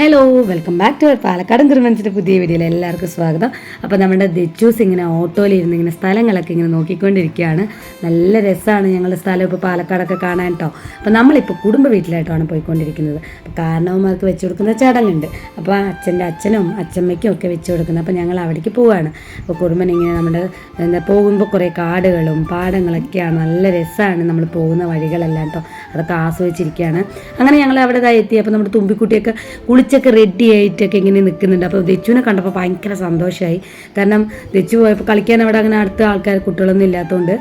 Hello welcome back to our പാലക്കാടൻ ക്രിമിൻസിന്റെ പുതിയ വീഡിയോയിൽ എല്ലാവർക്കും സ്വാഗതം. അപ്പോൾ നമ്മുടെ ദിച്ചൂസ് ഇങ്ങനെ ഓട്ടോയിൽ ഇരുന്ന് ഇങ്ങനെ സ്ഥലങ്ങളൊക്കെ ഇങ്ങനെ നോക്കിക്കൊണ്ടിരിക്കുകയാണ്. നല്ല രസമാണ് ഞങ്ങളുടെ സ്ഥലം ഇപ്പോൾ പാലക്കാടൊക്കെ കാണാൻ കേട്ടോ അപ്പോൾ നമ്മളിപ്പോൾ കുടുംബ വീട്ടിലായിട്ടാണ് പോയിക്കൊണ്ടിരിക്കുന്നത്. അപ്പോൾ കാരണവന്മാർക്ക് വെച്ച് കൊടുക്കുന്ന ചടങ്ങുണ്ട്. അപ്പോൾ അച്ഛന്റെ അച്ഛനും അച്ഛമ്മയ്ക്കും ഒക്കെ വെച്ച് കൊടുക്കുന്നത് അപ്പോൾ ഞങ്ങൾ അവിടേക്ക് പോവുകയാണ് അപ്പോൾ കുടുംബം ഇങ്ങനെ നമ്മുടെ എന്താ പോകുമ്പോൾ കുറേ കാടുകളും പാടങ്ങളൊക്കെയാണ് നല്ല രസമാണ് നമ്മൾ പോകുന്ന വഴികളെല്ലാം കേട്ടോ അതൊക്കെ ആസ്വദിച്ചിരിക്കുകയാണ്. അങ്ങനെ ഞങ്ങൾ അവിടെ എത്തി. അപ്പോൾ നമ്മുടെ തുമ്പിക്കുട്ടിയൊക്കെ കുളിച്ചൊക്കെ റെഡി ആയിട്ടൊക്കെ ഇങ്ങനെ നിൽക്കുന്നുണ്ട് അപ്പോൾ ദച്ചുവിനെ കണ്ടപ്പോൾ ഭയങ്കര സന്തോഷമായി കാരണം ദച്ചു പോയപ്പോൾ കളിക്കാൻ അവിടെ അങ്ങനെ അടുത്ത ആൾക്കാർ കുട്ടികളൊന്നും ഇല്ലാത്തതുകൊണ്ട്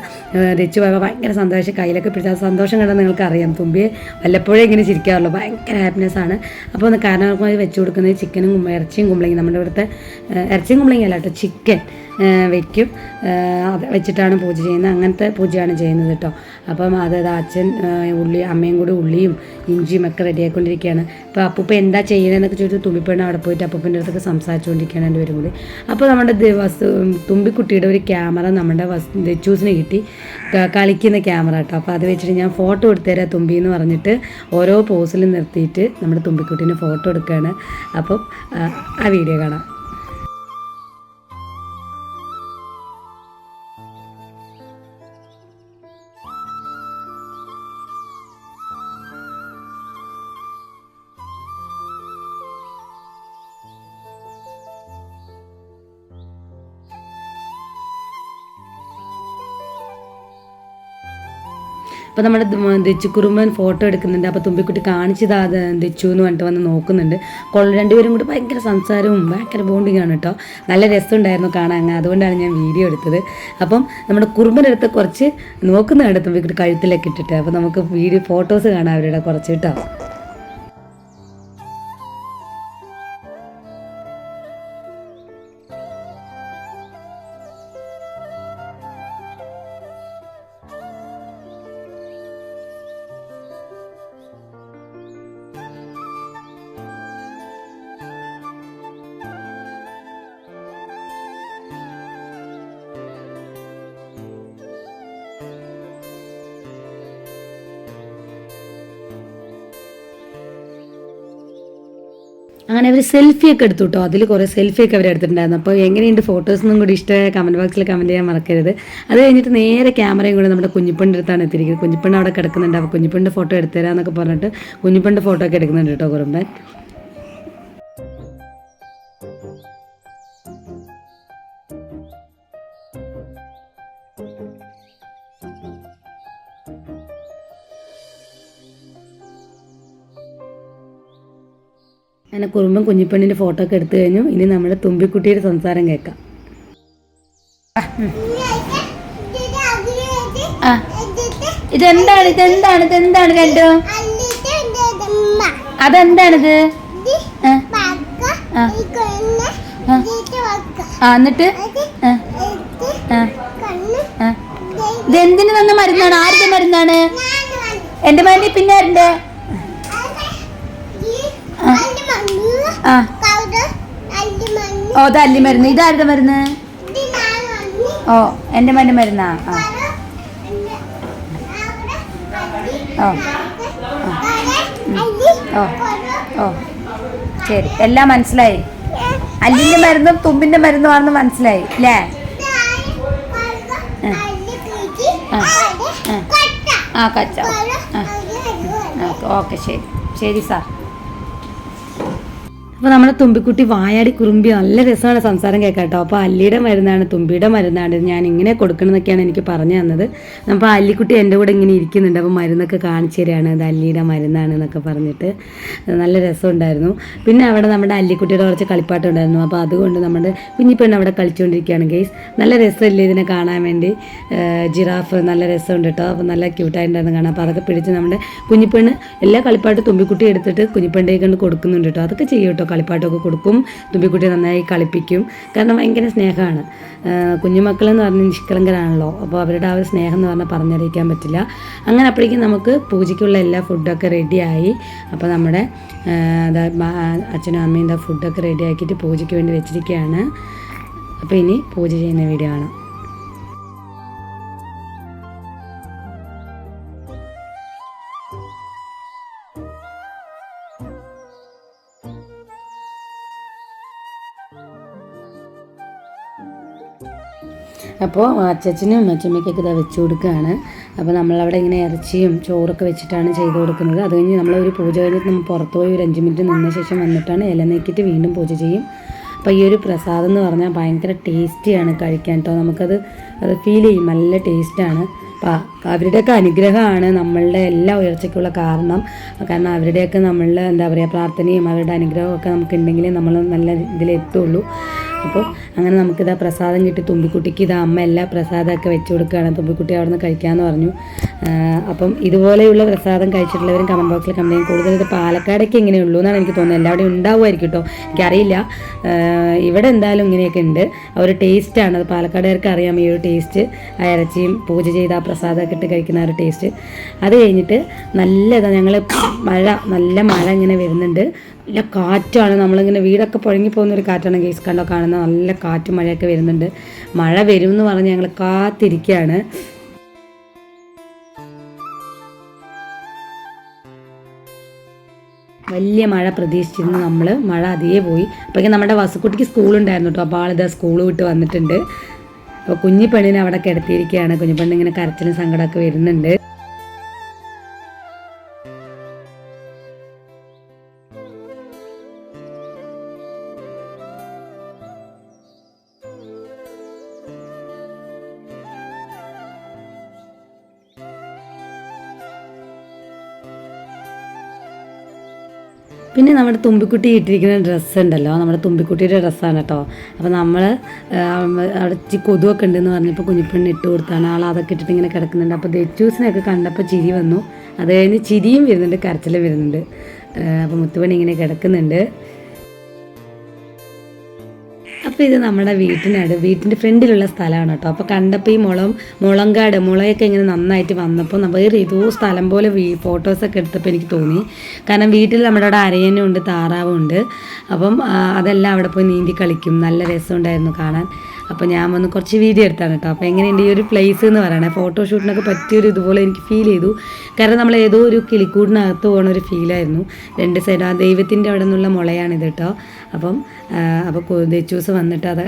ദച്ചു പോയപ്പോൾ ഭയങ്കര സന്തോഷം കയ്യിലൊക്കെ പിടിച്ച സന്തോഷം കണ്ടാൽ നിങ്ങൾക്ക് അറിയാം തുമ്പിയെ വല്ലപ്പോഴേ ഇങ്ങനെ ചിരിക്കാറുള്ളൂ. ഭയങ്കര ഹാപ്പിനെസ് ആണ്. അപ്പോൾ ഒന്ന് കാരണവർക്കുമായി വെച്ച് കൊടുക്കുന്നത് ചിക്കനും ഇറച്ചിയും കുമ്പളങ്ങി നമ്മുടെ ഇവിടുത്തെ ഇറച്ചിയും കുമ്പളങ്ങി അല്ല കേട്ടോ ചിക്കൻ വെക്കും. അത് വെച്ചിട്ടാണ് പൂജ ചെയ്യുന്നത്. അങ്ങനത്തെ പൂജയാണ് ചെയ്യുന്നത് കേട്ടോ. അപ്പം അത് അച്ഛൻ ഉള്ളി അമ്മയും കൂടി ഉള്ളിയും ഇഞ്ചിയും ഒക്കെ റെഡിയായിക്കൊണ്ടിരിക്കുകയാണ്. ഇപ്പോൾ അപ്പൂപ്പ എന്താ ചെയ്യണമെന്നൊക്കെ ചോദിച്ചു തുമ്പിപ്പെണ്ണ അവിടെ പോയിട്ട് അപ്പൂപ്പന്റെ അടുത്തൊക്കെ സംസാരിച്ചുകൊണ്ടിരിക്കുകയാണ് എന്റെ പേരും കൂടി. അപ്പോൾ നമ്മുടെ വസ്തു തുമ്പിക്കുട്ടിയുടെ ഒരു ക്യാമറ നമ്മുടെ വസ് ദച്ചൂസിന് കിട്ടി. കളിക്കുന്ന ക്യാമറ കേട്ടോ. അപ്പോൾ അത് വെച്ചിട്ട് ഞാൻ ഫോട്ടോ എടുത്തുതരാം തുമ്പി എന്ന് പറഞ്ഞിട്ട് ഓരോ പോസിലും നിർത്തിയിട്ട് നമ്മുടെ തുമ്പിക്കുട്ടീനെ ഫോട്ടോ എടുക്കുകയാണ്. അപ്പം ആ വീഡിയോ കാണാം. അപ്പോൾ നമ്മുടെ ദച്ചുക്കുറുമ്പൻ ഫോട്ടോ എടുക്കുന്നുണ്ട്. അപ്പോൾ തുമ്പിക്കുട്ടി കാണിച്ചതാ ദച്ചു എന്ന് പറഞ്ഞിട്ട് വന്ന് നോക്കുന്നുണ്ട്. കൊള്ള രണ്ടുപേരും കൂടി ഭയങ്കര സംസാരവും ഭയങ്കര ബോണ്ടിങ് ആണ് കേട്ടോ നല്ല രസമുണ്ടായിരുന്നു കാണാൻ. അങ്ങനെ അതുകൊണ്ടാണ് ഞാൻ വീഡിയോ എടുത്തത്. അപ്പം നമ്മുടെ കുറുമ്പന്റെ അടുത്ത് കുറച്ച് നോക്കുന്നുണ്ട് തുമ്പിക്കുട്ടി കഴുത്തിലൊക്കെ ഇട്ടിട്ട്. അപ്പോൾ നമുക്ക് വീഡിയോ ഫോട്ടോസ് കാണാം അവരുടെ കുറച്ച് കേട്ടോ അങ്ങനെ അവർ സെൽഫി ഒക്കെ എടുത്തു കേട്ടോ അതിൽ കുറേ സെൽഫി ഒക്കെ അവർ എടുത്തിട്ടുണ്ടായിരുന്നു. അപ്പോൾ എങ്ങനെയുണ്ട് ഫോട്ടോസ് എന്നും കൂടി ഇഷ്ടമായ കമന്റ് ബോക്സിൽ കമന്റ് ചെയ്യാൻ മറക്കരുത്. അത് കഴിഞ്ഞിട്ട് നേരെ ക്യാമറയും കൂടെ നമ്മുടെ കുഞ്ഞിപ്പണ്ണിന്റെ അടുത്താണ് എത്തിയിരിക്കുന്നത്. കുഞ്ഞിപ്പണ്ണ് അവിടെ കിടക്കുന്നുണ്ട്. അപ്പോൾ കുഞ്ഞിപ്പണ്ണിന്റെ ഫോട്ടോ എടുത്തുതരാന്നൊക്കെ പറഞ്ഞിട്ട് കുഞ്ഞിപ്പണ്ണിന്റെ ഫോട്ടോ ഒക്കെ എടുക്കുന്നുണ്ട് കേട്ടോ കുറുമ്പൻ. അങ്ങനെ കുറുമ്പും കുഞ്ഞിപ്പണ്ണിന്റെ ഫോട്ടോ ഒക്കെ എടുത്തു കഴിഞ്ഞു. ഇനി നമ്മുടെ തുമ്പിക്കുട്ടിയുടെ സംസാരം കേൾക്കാം. ഇതെന്താണ്? ഇതെന്താണ്? ഇതെന്താണ് കണ്ടോ? അതെന്താണിത്? ആ, എന്നിട്ട്. ഇതെന്തിനു തന്ന മരുന്നാണ്? ആരുടെ മരുന്നാണ്? എന്റെ മരുന്ന് പിന്നെ ആരുടെ ആ. ഓ തല്ലി മരുന്ന്. ഇതാരുടെ മരുന്ന്? ഓ എന്റെ മരുന്ന് മരുന്നാ? ആ. ഓ. ഓ. ഓ. ശരി. എല്ലാം മനസ്സിലായി? അല്ലിന്റെ മരുന്നും തുമ്പിന്റെ മരുന്നും ആണെന്ന് മനസ്സിലായി അല്ലേ ആ. കച്ച ഓക്കെ ശരി. ശരി സാർ. അപ്പോൾ നമ്മുടെ തുമ്പിക്കുട്ടി വായാടി കുറുമ്പി നല്ല രസമാണ് സംസാരം കേൾക്കാം കേട്ടോ അപ്പോൾ അല്ലിയുടെ മരുന്നാണ് തുമ്പിയുടെ മരുന്നാണ് ഞാൻ ഇങ്ങനെ കൊടുക്കണമെന്നൊക്കെയാണ് എനിക്ക് പറഞ്ഞു തന്നത്. അപ്പോൾ അല്ലിക്കുട്ടി എന്റെ കൂടെ ഇങ്ങനെ ഇരിക്കുന്നുണ്ട്. അപ്പോൾ മരുന്നൊക്കെ കാണിച്ചു തരികയാണ് ഇത് അല്ലിയുടെ മരുന്നാണ് എന്നൊക്കെ പറഞ്ഞിട്ട്. നല്ല രസമുണ്ടായിരുന്നു. പിന്നെ അവിടെ നമ്മുടെ അല്ലിക്കുട്ടിയുടെ കുറച്ച് കളിപ്പാട്ടം ഉണ്ടായിരുന്നു അപ്പോൾ അതുകൊണ്ട് നമ്മുടെ കുഞ്ഞിപ്പെണ്ണ് അവിടെ കളിച്ചുകൊണ്ടിരിക്കുകയാണ് ഗെയ്സ് നല്ല രസമല്ലേ ഇതിനെ കാണാൻ വേണ്ടി? ജിറാഫ് നല്ല രസമുണ്ട് കേട്ടോ. അപ്പോൾ നല്ല ക്യൂട്ടായിട്ടുണ്ടായിരുന്നു കാണാം അപ്പോൾ അതൊക്കെ പിടിച്ച് നമ്മുടെ കുഞ്ഞിപ്പെണ്ണ് എല്ലാ കളിപ്പാട്ടും തുമ്പിക്കുട്ടി എടുത്തിട്ട് കുഞ്ഞിപ്പെണ്ണയെ കൊണ്ട് കൊടുക്കുന്നുണ്ട് കേട്ടോ. അതൊക്കെ ചെയ്യും കളിപ്പാട്ടമൊക്കെ കൊടുക്കും. തുമ്പിക്കുട്ടി നന്നായി കളിപ്പിക്കും. കാരണം ഭയങ്കര സ്നേഹമാണ്. കുഞ്ഞുമക്കളെന്ന് പറഞ്ഞാൽ നിഷ്കളങ്കരാണല്ലോ. അപ്പോൾ അവരുടെ ആ ഒരു സ്നേഹം എന്ന് പറഞ്ഞാൽ പറഞ്ഞറിയിക്കാൻ പറ്റില്ല. അങ്ങനെ അപ്പോഴേക്കും നമുക്ക് പൂജയ്ക്കുള്ള എല്ലാ ഫുഡൊക്കെ റെഡിയായി അപ്പോൾ നമ്മുടെ അച്ഛനും അമ്മയും ഫുഡൊക്കെ റെഡിയാക്കിയിട്ട് പൂജയ്ക്ക് വേണ്ടി വെച്ചിരിക്കുകയാണ്. അപ്പോൾ ഇനി പൂജ ചെയ്യുന്ന വീഡിയോ ആണ്. അപ്പോൾ അച്ചച്ചനും അച്ചമ്മയ്ക്കൊക്കെ ഇതാ വെച്ച് കൊടുക്കുകയാണ്. അപ്പോൾ നമ്മളവിടെ ഇങ്ങനെ ഇറച്ചിയും ചോറൊക്കെ വെച്ചിട്ടാണ് ചെയ്ത് കൊടുക്കുന്നത്. അത് കഴിഞ്ഞ് നമ്മളൊരു പൂജ കഴിഞ്ഞിട്ട് നമ്മൾ പുറത്ത് പോയി ഒരു അഞ്ച് മിനിറ്റ് നിന്ന ശേഷം വന്നിട്ടാണ് ഇല നീക്കിയിട്ട് വീണ്ടും പൂജ ചെയ്യും. അപ്പോൾ ഈ ഒരു പ്രസാദം എന്ന് പറഞ്ഞാൽ ഭയങ്കര ടേസ്റ്റിയാണ് കഴിക്കാൻ കേട്ടോ നമുക്കത് അത് ഫീൽ ചെയ്യും. നല്ല ടേസ്റ്റാണ് അപ്പോൾ അവരുടെയൊക്കെ അനുഗ്രഹമാണ് നമ്മളുടെ എല്ലാ ഉയർച്ചയ്ക്കുള്ള കാരണം. കാരണം അവരുടെയൊക്കെ നമ്മളുടെ എന്താ പറയുക പ്രാർത്ഥനയും അവരുടെ അനുഗ്രഹമൊക്കെ നമുക്ക് ഉണ്ടെങ്കിലേ നമ്മൾ നല്ല ഇതിലെത്തുള്ളൂ അപ്പോൾ അങ്ങനെ നമുക്കിതാ പ്രസാദം കിട്ടി. തുമ്പിക്കുട്ടിക്ക് ഇതാ അമ്മ എല്ലാ പ്രസാദമൊക്കെ വെച്ച് കൊടുക്കുകയാണ്. തുമ്പിക്കുട്ടി അവിടെ നിന്ന് കഴിക്കാമെന്ന് പറഞ്ഞു. അപ്പം ഇതുപോലെയുള്ള പ്രസാദം കഴിച്ചിട്ടുള്ളവരും കമന്റ് ബോക്സിൽ കമന്റ് കൂടുതൽ ഇത് പാലക്കാടൊക്കെ ഇങ്ങനെയുള്ളൂ എന്നാണ് എനിക്ക് തോന്നുന്നത്. എല്ലാവരുടെയും ഉണ്ടാവുമായിരിക്കും കേട്ടോ. എനിക്കറിയില്ല. ഇവിടെ എന്തായാലും ഇങ്ങനെയൊക്കെ ഉണ്ട്. ആ ഒരു ടേസ്റ്റാണ് അത് പാലക്കാടുകാർക്ക് അറിയാം ഈ ഒരു ടേസ്റ്റ് ആ ഇറച്ചിയും പൂജ ചെയ്ത ആ പ്രസാദമൊക്കെ ഇട്ട് കഴിക്കുന്ന ആ ഒരു ടേസ്റ്റ് അത് കഴിഞ്ഞിട്ട് നല്ല ഇതാണ് ഞങ്ങൾ മഴ നല്ല മഴ ഇങ്ങനെ വരുന്നുണ്ട്. നല്ല കാറ്റാണ്. നമ്മളിങ്ങനെ വീടൊക്കെ പുഴങ്ങി പോകുന്ന ഒരു കാറ്റാണ് കേസ് കണ്ടോ കാണുന്ന നല്ല കാറ്റും മഴയൊക്കെ വരുന്നുണ്ട്. മഴ വരും എന്ന് പറഞ്ഞ് ഞങ്ങൾ കാത്തിരിക്കുകയാണ്. വലിയ മഴ പ്രതീക്ഷിച്ചിരുന്നു നമ്മൾ മഴ അതേ പോയി. അപ്പോഴേക്കും നമ്മുടെ വസുക്കുട്ടിക്ക് സ്കൂളുണ്ടായിരുന്നു കേട്ടോ. അപ്പോൾ ആളിതാ സ്കൂൾ വിട്ട് വന്നിട്ടുണ്ട്. അപ്പോൾ കുഞ്ഞിപ്പെണ്ണിനെ അവിടെ കിടത്തിയിരിക്കുകയാണ്. കുഞ്ഞിപ്പെണ്ണിങ്ങനെ കരച്ചിലും സങ്കടമൊക്കെ വരുന്നുണ്ട്. പിന്നെ നമ്മുടെ തുമ്പിക്കുട്ടി ഇട്ടിരിക്കുന്ന ഡ്രസ്സ് ഉണ്ടല്ലോ. നമ്മുടെ തുമ്പിക്കുട്ടിയുടെ ഡ്രസ്സാണ് കേട്ടോ അപ്പോൾ നമ്മൾ അവിടെ ഇച്ചിരി കൊതുവൊക്കെ ഉണ്ടെന്ന് പറഞ്ഞപ്പോൾ കുഞ്ഞിപ്പെണ്ണ് ഇട്ട് കൊടുത്താണ്. ആൾ അതൊക്കെ ഇട്ടിട്ട് ഇങ്ങനെ കിടക്കുന്നുണ്ട്. അപ്പോൾ ദച്ചൂസിനെയൊക്കെ കണ്ടപ്പോൾ ചിരി വന്നു. അത് കഴിഞ്ഞ് ചിരിയും വരുന്നുണ്ട് കരച്ചിലും വരുന്നുണ്ട്. അപ്പോൾ മുത്തുപണി ഇങ്ങനെ കിടക്കുന്നുണ്ട്. അപ്പോൾ ഇത് നമ്മുടെ വീട്ടിനട് വീട്ടിന്റെ ഫ്രണ്ടിലുള്ള സ്ഥലമാണ് കേട്ടോ അപ്പോൾ കണ്ടപ്പോൾ ഈ മുളം മുളങ്കാട് മുളയൊക്കെ ഇങ്ങനെ നന്നായിട്ട് വന്നപ്പോൾ വേറെ ഏതോ സ്ഥലം പോലെ വീ ഫോട്ടോസൊക്കെ എടുത്തപ്പോൾ എനിക്ക് തോന്നി. കാരണം വീട്ടിൽ നമ്മുടെ അവിടെ അരയനും ഉണ്ട് താറാവും ഉണ്ട്. അപ്പം അതെല്ലാം അവിടെ പോയി നീന്തി കളിക്കും. നല്ല രസമുണ്ടായിരുന്നു കാണാൻ. അപ്പോൾ ഞാൻ വന്ന് കുറച്ച് വീഡിയോ എടുത്താണ് കേട്ടോ അപ്പോൾ എങ്ങനെയുണ്ട് ഈ ഒരു പ്ലേസ് എന്ന് പറയണേ? ഫോട്ടോഷൂട്ടിനൊക്കെ പറ്റിയൊരു ഇതുപോലെ എനിക്ക് ഫീൽ ചെയ്തു. കാരണം നമ്മൾ ഏതോ ഒരു കിളിക്കൂടിനകത്ത് പോകുന്ന ഒരു ഫീലായിരുന്നു രണ്ട് സൈഡ് ആ ദൈവത്തിന്റെ അവിടെ നിന്നുള്ള മുളയാണിത് കേട്ടോ അപ്പം അപ്പോൾ ദച്ചൂസ് വന്നിട്ട് അത്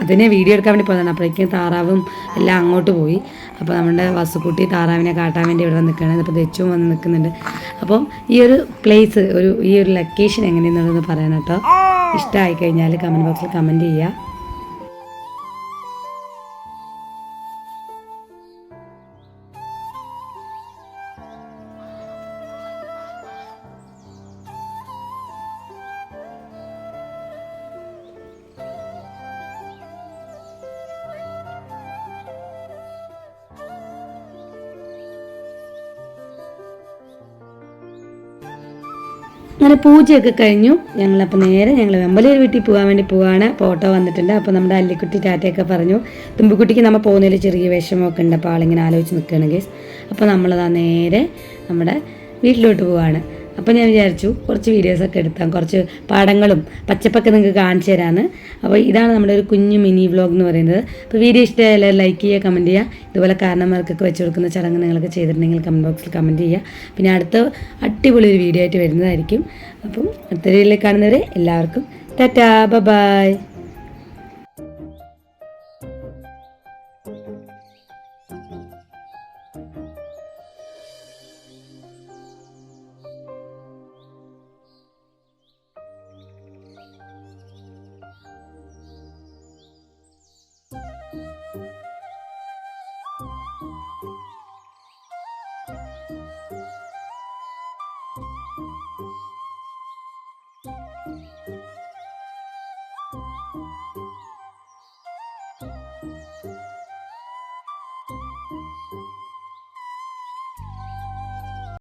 അതിനെ വീഡിയോ എടുക്കാൻ വേണ്ടി പോകുന്നത് അപ്പോഴേക്കും താറാവും എല്ലാം അങ്ങോട്ട് പോയി. അപ്പോൾ നമ്മുടെ വസുക്കുട്ടി താറാവിനെ കാട്ടാൻ വേണ്ടി ഇവിടെ നിൽക്കുകയാണ്. അപ്പോൾ ദച്ചും വന്ന് നിൽക്കുന്നുണ്ട്. അപ്പം ഈ ഒരു പ്ലേസ് ഒരു ഈ ഒരു ലൊക്കേഷൻ എങ്ങനെയെന്നുള്ളത് പറയണം ഇഷ്ടമായി കഴിഞ്ഞാൽ കമന്റ് ബോക്സിൽ കമന്റ് ചെയ്യുക അങ്ങനെ പൂജയൊക്കെ കഴിഞ്ഞു. ഞങ്ങളപ്പോൾ നേരെ ഞങ്ങൾ വെമ്പലൂർ വീട്ടിൽ പോകാൻ വേണ്ടി പോവാണ്. ഫോട്ടോ വന്നിട്ടുണ്ട്. അപ്പോൾ നമ്മുടെ അല്ലിക്കുട്ടി ടാറ്റയൊക്കെ പറഞ്ഞു തുമ്പിക്കുട്ടിക്ക് നമ്മൾ പോകുന്നതിൽ ചെറിയ വിഷമമൊക്കെ ഉണ്ട്. അപ്പോൾ ആളിങ്ങനെ ആലോചിച്ച് നിൽക്കുകയാണ് ഗേസ്. അപ്പോൾ നമ്മളതാ നേരെ നമ്മുടെ വീട്ടിലോട്ട് പോവാണ്. അപ്പോൾ ഞാൻ വിചാരിച്ചു കുറച്ച് വീഡിയോസൊക്കെ എടുത്താൽ കുറച്ച് പാടങ്ങളും പച്ചപ്പൊക്കെ നിങ്ങൾക്ക് കാണിച്ചു തരാമെന്ന് അപ്പോൾ ഇതാണ് നമ്മുടെ ഒരു കുഞ്ഞു മിനി വ്ലോഗ് എന്ന് പറയുന്നത്. അപ്പോൾ വീഡിയോ ഇഷ്ടമായാലും ലൈക്ക് ചെയ്യുക കമന്റ് ചെയ്യുക. ഇതുപോലെ കാരണന്മാർക്കൊക്കെ വെച്ച് കൊടുക്കുന്ന ചടങ്ങ് നിങ്ങളൊക്കെ ചെയ്തിട്ടുണ്ടെങ്കിൽ കമന്റ് ബോക്സിൽ കമന്റ് ചെയ്യുക. പിന്നെ അടുത്ത അടിപൊളി ഒരു വീഡിയോ ആയിട്ട് വരുന്നതായിരിക്കും. അപ്പം അടുത്ത വീഡിയോയിൽ കാണുന്നവരെ എല്ലാവർക്കും ടാറ്റാ ബൈ